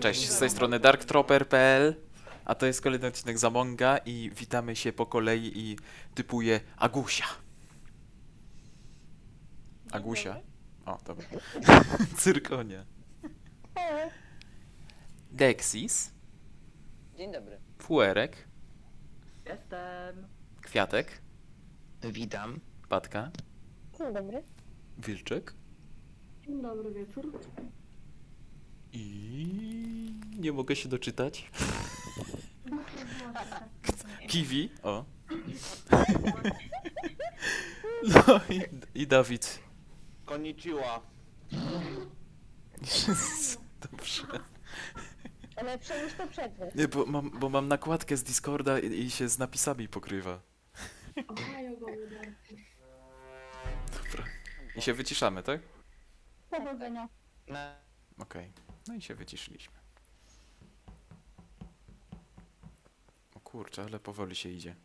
Cześć, z tej strony darktropper.pl A to jest kolejny odcinek Zamonga i witamy się po kolei i typuję Agusia. Agusia? O, dobra. Cyrkonia. Dexis, Dzień dobry. Fuerek, Jestem. Kwiatek, Witam. Patka, Dzień dobry. Wilczek Dzień dobry wieczór. I... nie mogę się doczytać. Kiwi, o. No i, i Dawid. Konnichiwa. Dobrze. Ale przejść to przerwę. Nie, bo mam, bo mam nakładkę z Discorda i, i się z napisami pokrywa. Dobra. I się wyciszamy, tak? Powodzenia. Okej. No i się wyciszyliśmy. O kurczę, ale powoli się idzie.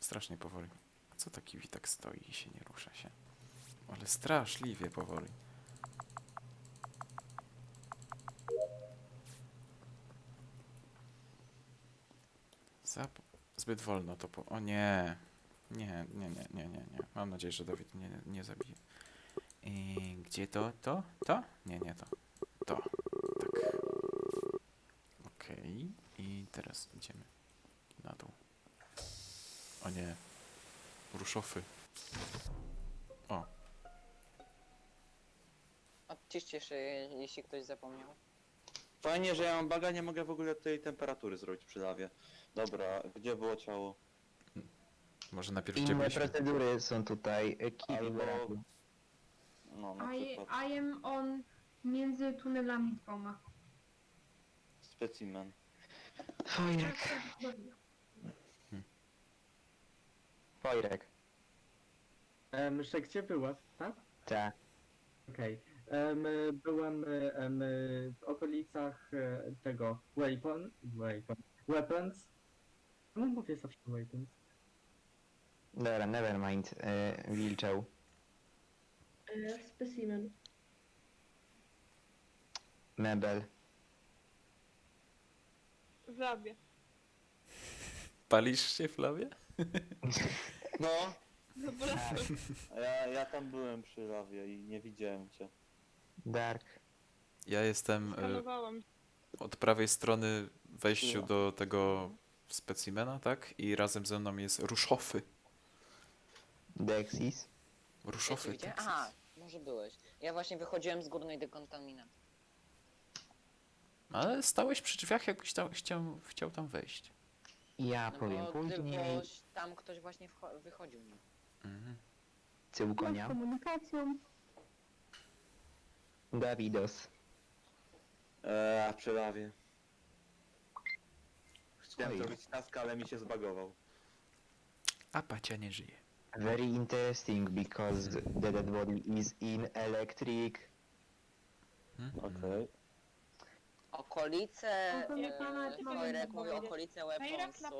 Strasznie powoli. Co taki Wi tak stoi i się nie rusza się? Ale straszliwie powoli. Zap... Zbyt wolno to po... O nie. Nie, nie, nie, nie, nie, nie. Mam nadzieję, że Dawid nie, nie zabije. I gdzie to? To? To? Nie, nie to. To. Tak. Okej. I teraz idziemy na dół. O nie. Ruszofy. O. Odciszcie się, jeśli ktoś zapomniał. Fajnie, że ja mam baga, nie mogę w ogóle tej temperatury zrobić przy lawie. Dobra, gdzie było ciało? Może najpierw gdzie Inne byliśmy? procedury są tutaj. e, Albo- braku. No, na I, przykład I am on między tunelami dwoma. specimen. Fojrek. Fojrek. Um, że gdzie byłaś, tak? Tak. Okej. Em, byłem em, w okolicach e, tego weapon, weapon, weapons. No mówię zawsze weapons. Dobra, nevermind. E, Wilczeł. Specimen. Mebel. W labie. Palisz się w lawie? No, Dobra. a ja, ja tam byłem przy lawie i nie widziałem cię. Dark. Ja jestem y, Skanowałam. od prawej strony wejściu No. do tego specimena, tak? I razem ze mną jest Ruszofy. Dexis. Ruszofy. Gdzie? tak. Aha, może byłeś. Ja właśnie wychodziłem z górnej dekontaminacji. Ale stałeś przy drzwiach, jakbyś tam, chciał, chciał tam wejść. Ja No powiem bo później. tylko tam ktoś właśnie wcho- wychodził. Mhm. Tył Z konia. komunikacją. Dawidos. Eee, przy lawie. Chciałem Oj. zrobić taskę, ale mi się zbagował. A Pacia nie żyje. Very interesting because the dead body is in electric. Mhm. Okej. Okolice, No to nie e, pana, tylko Fojrek mogę mówi powiedzieć. okolice Fejrak na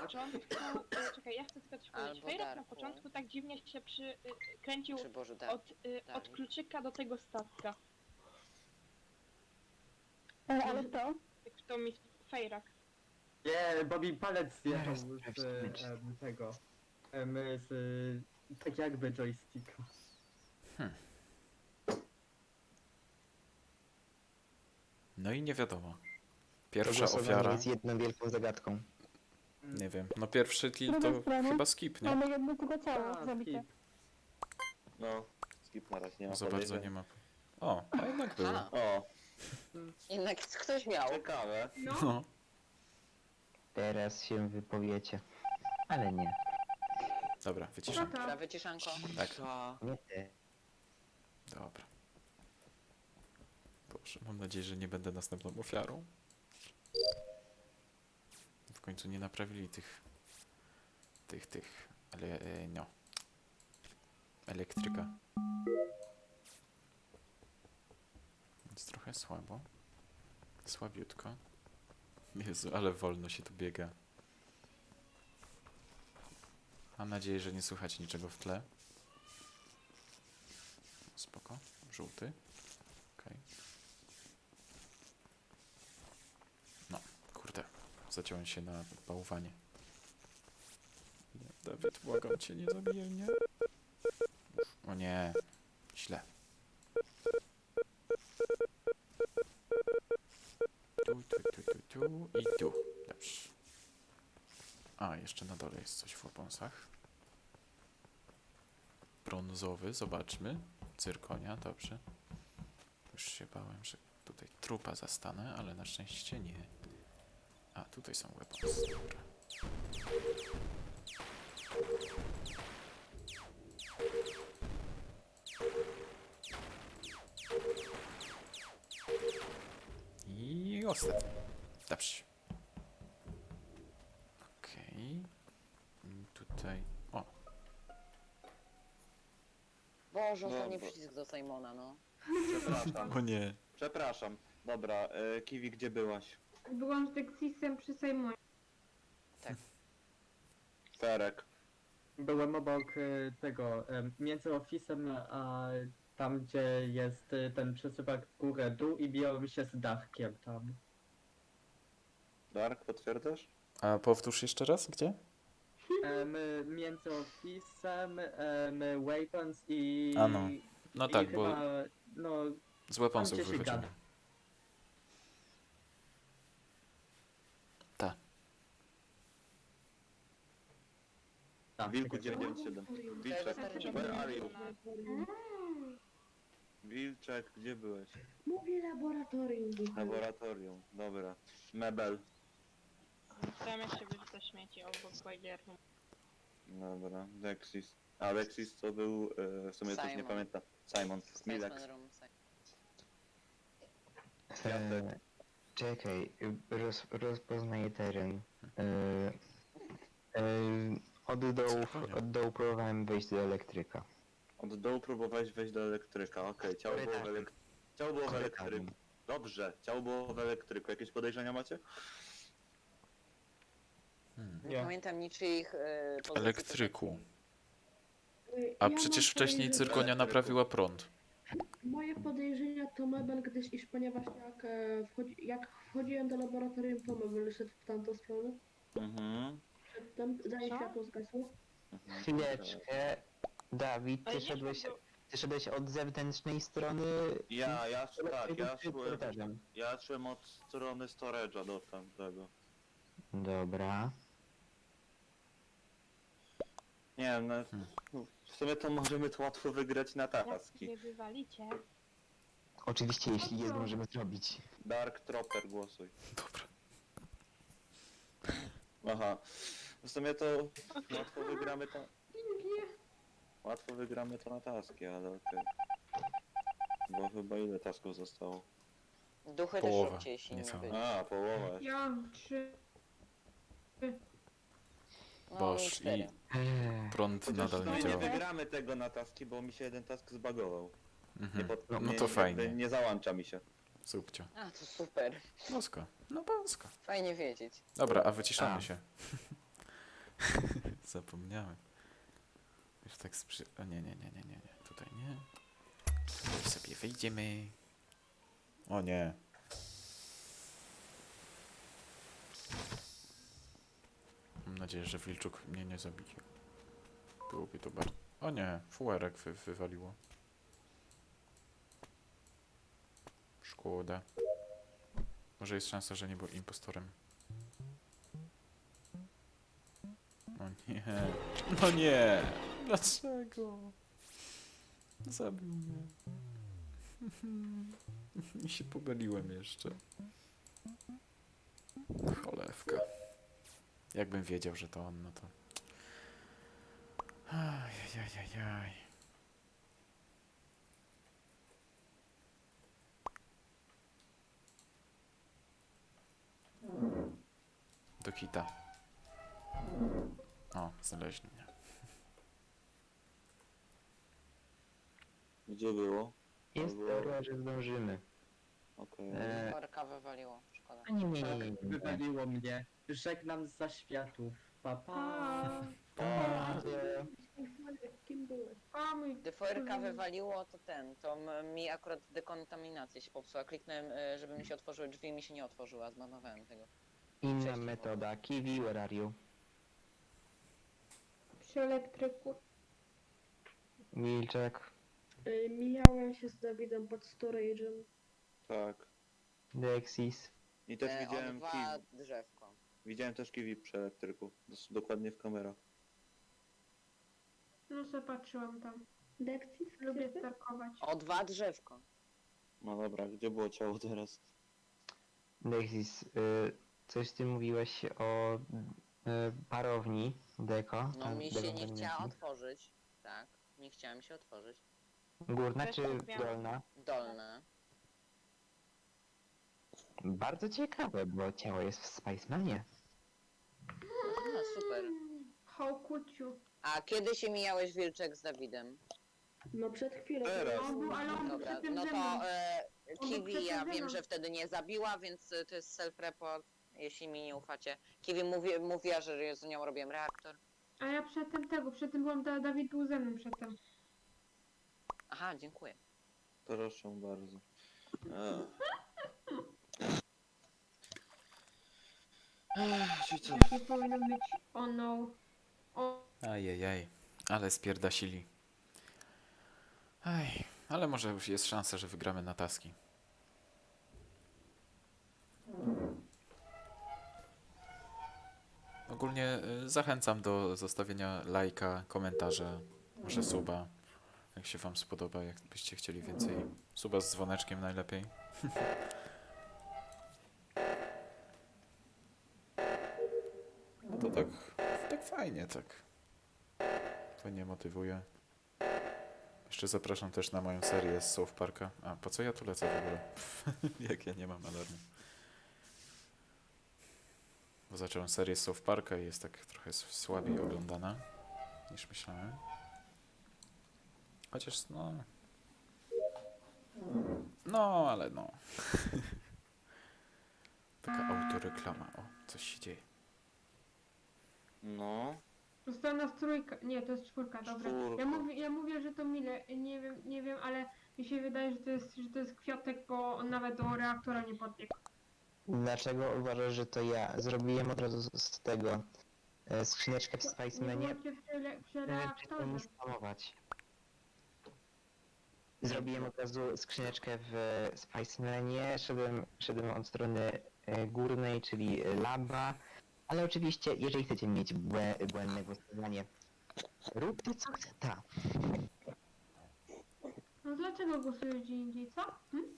początku, e, czekaj, ja chcę tylko coś powiedzieć. Albo Fejrak na Darku. początku tak dziwnie się przy, y, kręcił Przy Bożu tak. od, y, tak. od kluczyka do tego statka. E, ale to? Jak to mi Fejrak. Nie, bo mi palec zjechał z sprawdzimy, czy- em, tego. Em, z tak jakby joysticka. No i nie wiadomo. Pierwsza głosowanie ofiara. jest jedną wielką zagadką. Nie wiem. No pierwszy kill to chyba skip, nie? mamy zabite. No, skip na razie, nie ma Za bardzo podejrzeń. nie ma. O, a jednak było. Aha, O, jednak ktoś miał. ciekawe. No, No. Teraz się wypowiecie. Ale nie. Dobra, wyciszam. to? Dobra, wyciszanko. Tak, Nie ty. dobra. Boże, mam nadzieję, że nie będę następną ofiarą. W końcu nie naprawili tych... Tych, tych... Ale, e, no. Elektryka. Więc trochę słabo. Słabiutko. Jezu, ale wolno się tu biega. Mam nadzieję, że nie słychać niczego w tle. Spoko. Żółty. Okej. Zaciąłem się na bałwanie. Nie, Dawid, błagam cię, nie zabijaj mnie. O nie, źle. Tu, tu, tu, tu, tu i tu. Dobrze. A, jeszcze na dole jest coś w łaponsach. Brązowy, zobaczmy. Cyrkonia, dobrze. Już się bałem, że tutaj trupa zastanę, ale na szczęście nie. A, tutaj są weapons, dobra. I ostatni. Dobrze. Okej. I Tutaj... O, Boże, No, ostatni bo- przycisk do Simona, no. Przepraszam, o nie. przepraszam. Dobra, e, Kiwi, gdzie byłaś? Byłam z Dexisem przy Sejmonie. Ferek. Byłem obok y, tego, em, między ofisem a tam, gdzie jest y, ten przesuwak w górę dół i biłem się z dachkiem tam. Dark, potwierdzasz? A powtórz jeszcze raz, gdzie? Em, między ofisem, em, weapons i... A no. No i tak, bo chyba, No, z weaponsów tam, gdzie się wychodzimy. gada. Tak, Wilku tak, tak. 997. Wilczek, where are you? Wilczek, gdzie byłeś? Mówię laboratorium. Laboratorium, dobra. Mebel. Chciałem jeszcze wyrzucać śmieci obok boilernu. Dobra, Dexis. A Dexis to był, e, w sumie też nie Simon. pamiętam. Simon. Room. Simon. E, czekaj, roz, rozpoznaję teren. E, e, od, dołu, od dołu próbowałem wejść do elektryka. Od dołu próbowałeś wejść do elektryka, okej, ciało było w Korytarzem. elektryku. Ciało było w elektryku. Korytarzem. Dobrze, ciało było w elektryku. Jakieś podejrzenia macie? Hmm. Nie pamiętam niczyich e, pozycji Elektryku. Y, A ja przecież mam wcześniej Cyrkonia naprawiła prąd. Moje podejrzenia to mebel, gdyż iż ponieważ jak, e, wchodzi, jak wchodziłem do laboratorium, to mebel szedł w tamtą stronę. Mhm. Co? światło zgasło. mhm. Chwileczkę. Dawid, Ale ty nie szedłeś, ty szedłeś od zewnętrznej strony. Ja, ja, tak, ja szłem, korytarzem? ja szłem od strony storage'a do tamtego. Dobra. Nie wiem, no, Hmm. w sumie to możemy to łatwo wygrać na Jak taski. wywalicie, Oczywiście, jeśli je zdążymy zrobić. Dark Tropper, głosuj. Dobra. Aha. W sumie to łatwo wygramy to... Łatwo wygramy to na taski, ale okej. Bo chyba ile tasków zostało? Duchy Połowa, też szybciej, nie niecała. byli. A, połowa. Ja mam trzy. No Boż, i cztery. i- Prąd Chociaż nadal no nie nie działa. wygramy tego na taski, bo mi się jeden task zbagował. Nie Mhm. pod, No nie, to jakby fajnie. Nie załącza mi się. Subcio. A, to super. Bosko. No bosko. Fajnie wiedzieć. Dobra, a wyciszamy A. się. Zapomniałem. Już tak sprzy... O nie, nie, nie, nie, nie, nie. Tutaj nie. Tutaj sobie wyjdziemy. O nie. Mam nadzieję, że Wilczuk mnie nie zabije. Byłoby to bardzo... O nie, fuerek wy wywaliło. Szkoda. Może jest szansa, że nie był impostorem. Nie. No nie. Dlaczego? Zabił mnie. I się pomyliłem jeszcze. Cholewka. Jakbym wiedział, że to on, no to... Ajajajajaj. Do kita. O, znaleźli mnie. Gdzie było? jest teoria, że zdążymy. Okej. Eee, Korka wywaliło. Szkoda. a nie, nie, nie, wywaliło mnie. Żegnam z zaświatów. Pa, pa. A, kim byłeś? A, mój... Gdy FRK wywaliło, to ten, to m- mi akurat dekontaminacja się popsuła. Kliknąłem, y, żeby mi się otworzyły drzwi, mi się nie otworzyła, zmarnowałem tego. Inna Cześć. metoda. Kiwi, where are you? Przy elektryku. Wilczek, Y, mijałem się z Dawidem pod storage'em. Tak. Dexis. I też E, widziałem dwa kiwi. drzewko. Widziałem też kiwi przy elektryku. Dos- Dokładnie w kamerach. No se patrzyłam tam. Dexis? Lubię Krzywy? starkować. O dwa drzewko. No dobra, gdzie było ciało teraz? Dexis, y, coś ty mówiłeś o y, parowni Deko. No tam mi się nie chciała otworzyć. Tak, nie chciałem się otworzyć. Górna Też czy tak miałam. dolna? Dolne. Bardzo ciekawe, bo ciało jest w Spicemanie. No super. Hołkuciu. A kiedy się mijałeś Wilczek z Dawidem? No przed chwilą. Teraz. On był, ale on był Dobra, przy tym no ze to e, On był Kiwi przed ja ze wiem, mną. że wtedy nie zabiła, więc e, to jest self-report, jeśli mi nie ufacie. Kiwi mówi, mówiła, że z nią robiłem reaktor. A ja przedtem tego, przedtem byłam, Da- Dawid był ze mną przedtem. Aha, dziękuję. Proszę bardzo. Ech. Ech, Ci co? Takie powinno być. Oh no. O, Ajajaj, ale spierdasili. Aj, ale może już jest szansa, że wygramy na taski. Ogólnie y, zachęcam do zostawienia lajka, komentarza, może suba, jak się wam spodoba, jakbyście chcieli więcej. Suba z dzwoneczkiem najlepiej. No to tak, tak fajnie, tak. Fajnie motywuje. Jeszcze zapraszam też na moją serię z South Parka. A, po co ja tu lecę w ogóle? Jak ja nie mam alarmu. Bo zacząłem serię South Parka i jest tak trochę słabiej oglądana niż myślałem. Chociaż no... No, ale no. Taka autoreklama. O, coś się dzieje. No. została nas trójka. Nie, to jest czwórka, dobra. Czwórka. Ja mówię, ja mówię, że to Mile. Nie wiem, nie wiem, ale mi się wydaje, że to jest, że to jest kwiatek, bo on nawet do reaktora nie podbiegł. Dlaczego uważasz, że to ja? Zrobiłem od razu z- tego e, skrzyneczkę w Nie Spicemanie. Nie nie spamować. Zrobiłem od razu skrzyneczkę w Spicemanie, szedłem, szedłem od strony e, górnej, czyli e, laba, ale oczywiście, jeżeli chcecie mieć błę, błędne głosowanie, róbcie co chcecie. No dlaczego głosujesz gdzie indziej, co? Hm?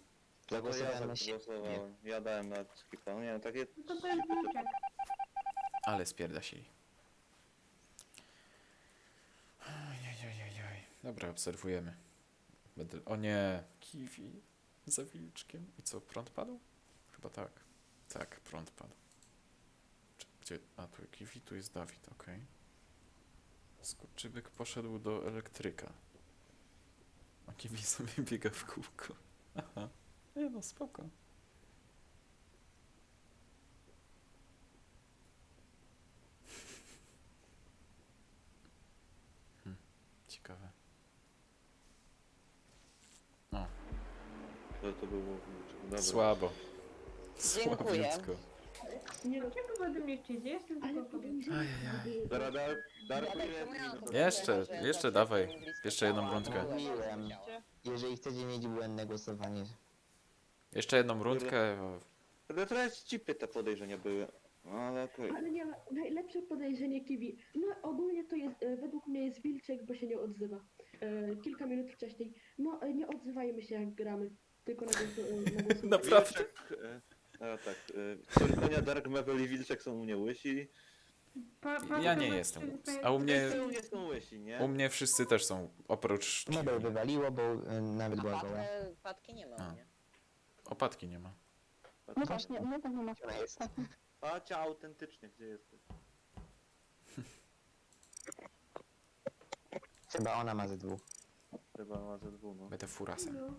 To ja Zagłosowałem na siebie. zagłosowałem. Ja dałem na skipa. No nie wiem, takie... No to to jest Wilczek. Ale spierdasili. Ajajajajaj. Dobra, obserwujemy. Będę... O nie, kiwi za wilczkiem. I co, prąd padł? Chyba tak. Tak, prąd padł. Czy- Gdzie? A, tu kiwi, tu jest Dawid, okej. Skurczybyk poszedł do elektryka. A kiwi sobie biega w kółko. Aha. Nie no, spoko. Ciekawe. To, to było... Dobra. Słabo. Dziękuję. Słabiutko. Nie, dlaczego będę mnie chcieć? Ja jestem Ale tylko. Dobra, Dar Darku, ile miałam dni? to Jeszcze, jeszcze dawaj. Jeszcze jedną rundkę. Mówiłem. Jeżeli chcecie mieć błędne głosowanie, Jeszcze jedną rundkę. o, Ale teraz cipy te podejrzenia były. No ale okej. Ale nie, najlepsze podejrzenie Kiwi. No ogólnie to jest, e, według mnie jest Wilczek, bo się nie odzywa. E, kilka minut wcześniej. No e, nie odzywajmy się jak gramy. Tylko na głosu, e, na głosu. Naprawdę. Wilczek, e, A tak, e, Korykonia, Dark Mabel i Wilczek są u mnie łysi. Pa, pa, Ja nie jestem. A u mnie, Wszyscy u mnie są łysi, nie? u mnie wszyscy też są, oprócz mebel wywaliło, bo nawet była goła. patki nie ma A. u mnie. Opadki nie ma. No właśnie, mnie też nie ma. Ona jest. Pacia autentycznie, gdzie jesteś? Chyba ona ma ze dwóch. Chyba ma ze dwóch, no. Będę furasem. No.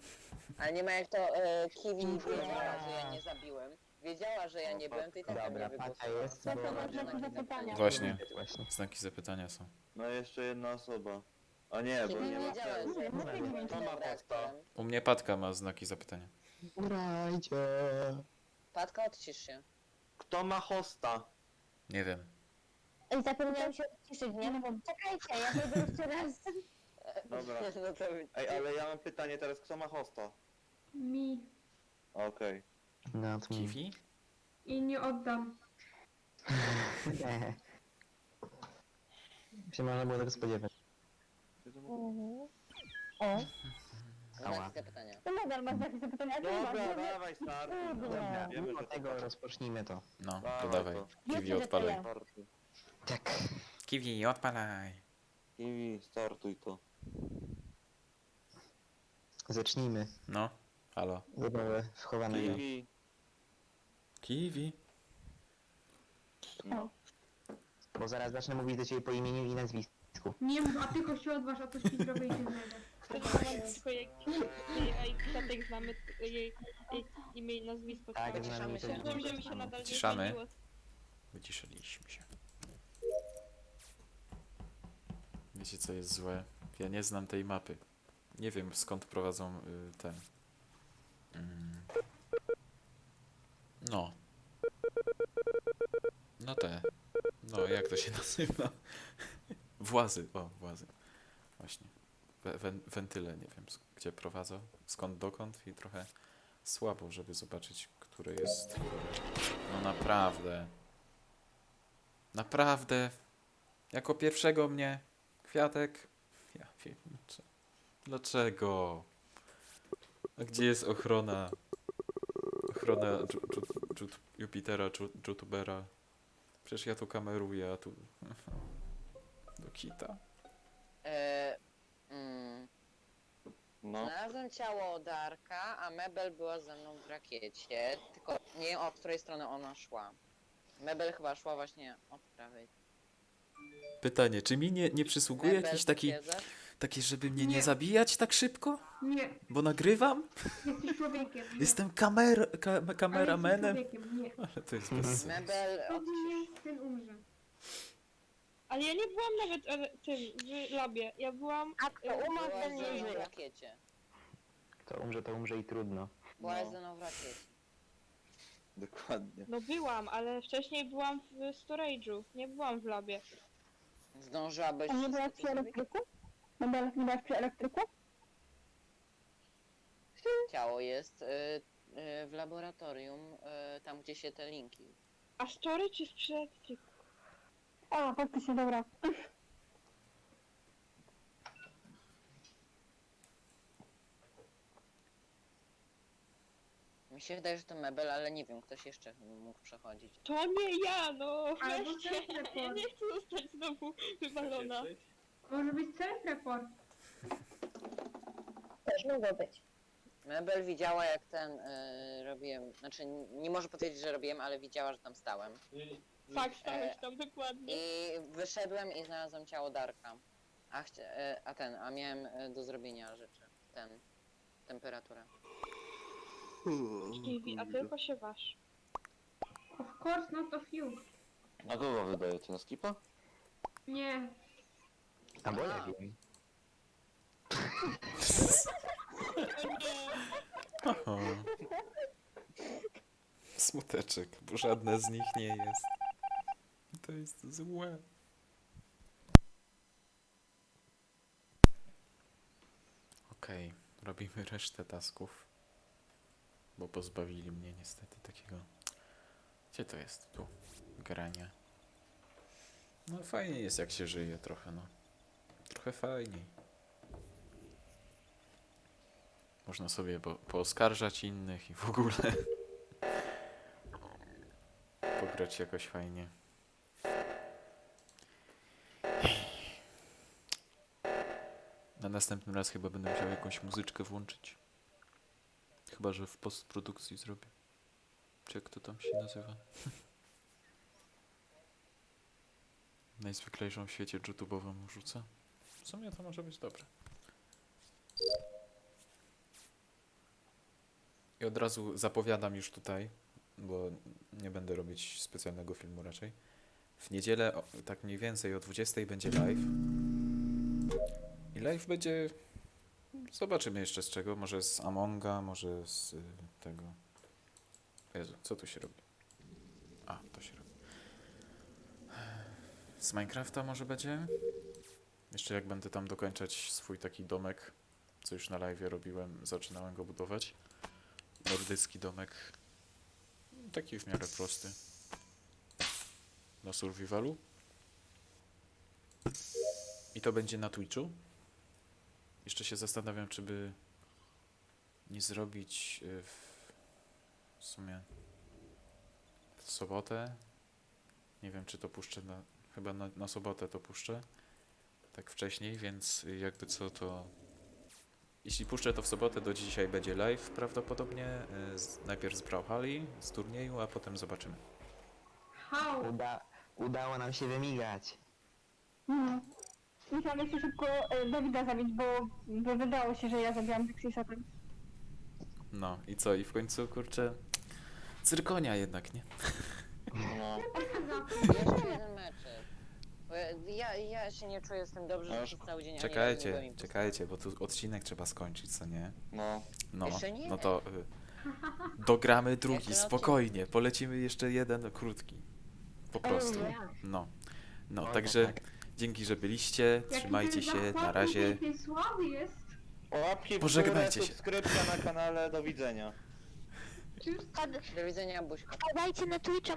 Ale nie ma jak to e, Kiwi wiedziała, że ja nie zabiłem. Wiedziała, że ja nie byłem, to i tak na Dobra, Pacia wygłosowała. jest, To bo... znaki zapytania. Właśnie. Właśnie. Znaki zapytania są. No jeszcze jedna osoba. A nie, bo nie ma że No, patka. reaktorem. U mnie Patka ma znaki zapytania. Grajcie! Patka, odcisz się. Kto ma hosta? Nie wiem. Ej, zapomniałam się odciszyć, nie? No bo czekajcie, ja wejdę jeszcze raz. Dobra. No to Ej, ale ja mam pytanie teraz, kto ma hosta? Mi. Okej. No to mi... Kiwi? I nie oddam. się można było tego spodziewać. Mhm. O, Ała. zapytania. to nadal masz takie zapytania, a ty nie masz. Dobra, dawaj start. Dobra. Dobra, Wiemy, mimo że to tego tak. rozpocznijmy to. No, to Dawaj dawaj. to. Kiwi, Wiecie, że to odpalaj. Startuj. Tak. Kiwi, odpalaj. Kiwi, startuj to. Zacznijmy. No, halo. Zabawę wchowanego. Kiwi. Kiwi. No. Bo zaraz zacznę mówić do ciebie po imieniu i nazwisku. Nie mów, a tylko się odważ, a coś ci zrobię i się znajdę. Tylko jej, jej, jej kwiatek znamy, jej, jej imię i nazwisko. Tak, znamy się. to. Wiem, że mi się nadal nie zmieniło. Wyciszyliśmy się. Wiecie co jest złe? Ja nie znam tej mapy. Nie wiem skąd prowadzą y, ten. Mm. No. No te. No jak to się nazywa? Włazy, o włazy. Właśnie. We, wen, wentyle, nie wiem gdzie prowadzą, skąd dokąd i trochę słabo, żeby zobaczyć, które jest. No naprawdę. Naprawdę. Jako pierwszego mnie. Kwiatek. Ja wiem. cze- Dlaczego? A gdzie jest ochrona? Ochrona Ju- Ju- Ju- Jupitera, Ju- Youtubera. Przecież ja tu kameruję, a tu... Do kita. E, mm, No. Znalazłem ciało Darka, a Mebel była ze mną w rakiecie, tylko nie wiem od której strony ona szła. Mebel chyba szła właśnie od prawej. Pytanie, czy mi nie, nie przysługuje Mebel, jakiś taki, potwierdzasz? taki, żeby mnie nie Nie. zabijać tak szybko? Nie, Bo nagrywam? jesteś człowiekiem. Nie. Jestem kamer, ka, Ale jesteś kameramenem. człowiekiem, nie. Ale to jest bez sensu. Mebel od... ten umrze. Ale ja nie byłam nawet e, tym, w labie. Ja byłam... A kto umarł, była ten ze nie mną w żyje. rakiecie. To umrze, to umrze i trudno. Była No. ze mną w rakiecie. Dokładnie. No byłam, ale wcześniej byłam w storage'u. Nie byłam w labie. Zdążyłabyś A nie byłaś wszystko przy elektryku? Nie byłaś przy elektryku? Ciało jest y, y, w laboratorium, y, tam gdzie się te linki. A storage jest przy elektryku. O, faktycznie, dobra. Mi się wydaje, że to Mebel, ale nie wiem, ktoś jeszcze mógł przechodzić. To nie ja, no! Też ja nie chcę zostać znowu wywalona. Może być self-report. Też mogło być. Mebel widziała jak ten y, robiłem, znaczy nie może powiedzieć, że robiłem, ale widziała, że tam stałem. Tak, stałeś tam dokładnie. I wyszedłem i znalazłem ciało Darka. A, chcia, e, a ten, a miałem e, do zrobienia rzeczy. Ten. Temperaturę. Kiwi, a tylko się waż. Of course not of you. A kogo wydajecie? Na skipa? Nie. A bo ja wiem. Smuteczek, bo żadne z nich nie jest. To jest złe. Okej, robimy resztę tasków. Bo pozbawili mnie niestety takiego. Gdzie to jest? Tu. Grania. No fajnie jest jak się żyje trochę, no. Trochę fajniej. Można sobie po, pooskarżać innych i w ogóle pograć jakoś fajnie. Na następny raz chyba będę musiał jakąś muzyczkę włączyć. Chyba, że w postprodukcji zrobię. Czy jak to tam się nazywa? Najzwyklejszą w świecie YouTube'ową rzucę. W sumie to może być dobre. I od razu zapowiadam już tutaj, bo nie będę robić specjalnego filmu raczej. W niedzielę, o, tak mniej więcej o 20 będzie live. Live będzie. Zobaczymy jeszcze z czego. Może z Amonga, może z y, tego. Jezu, co tu się robi? A, to się robi. Z Minecrafta może będzie? Jeszcze jak będę tam dokończać swój taki domek, co już na live robiłem, zaczynałem go budować. Nordycki domek. Taki w miarę prosty. Na survivalu. I to będzie na Twitchu. Jeszcze się zastanawiam, czy by nie zrobić y, w, sumie w sobotę. Nie wiem, czy to puszczę na. Chyba na, na sobotę to puszczę. Tak wcześniej, więc jakby co to. Jeśli puszczę to w sobotę, do dzisiaj będzie live prawdopodobnie. y, Z, najpierw z Brawlhali, z turnieju, a potem zobaczymy. Uda, udało nam się wymigać. Mhm. Musiałam jeszcze szybko e, Dawida zabić, bo, bo wydało się, że ja zabiłam Pixisa tam. No i co? I w końcu kurczę. Cyrkonia jednak, nie? No, Jeszcze jeden meczek. Bo ja- Ja, ja się nie czuję z tym dobrze, że Aż- przez cały dzień ani razu nie Czekajcie, byłem impostorem. czekajcie, bo tu odcinek trzeba skończyć, co nie? no. No, Jeszcze nie. no to y, dogramy drugi, Jeszcze spokojnie. Polecimy jeszcze jeden krótki. Po prostu. No. No, także dzięki, że byliście. Trzymajcie się, na razie. jest. Łapki w Pożegnajcie górę, się. subskrypcja na kanale, do widzenia. Do widzenia, Buźka. Dajcie na Twitcha.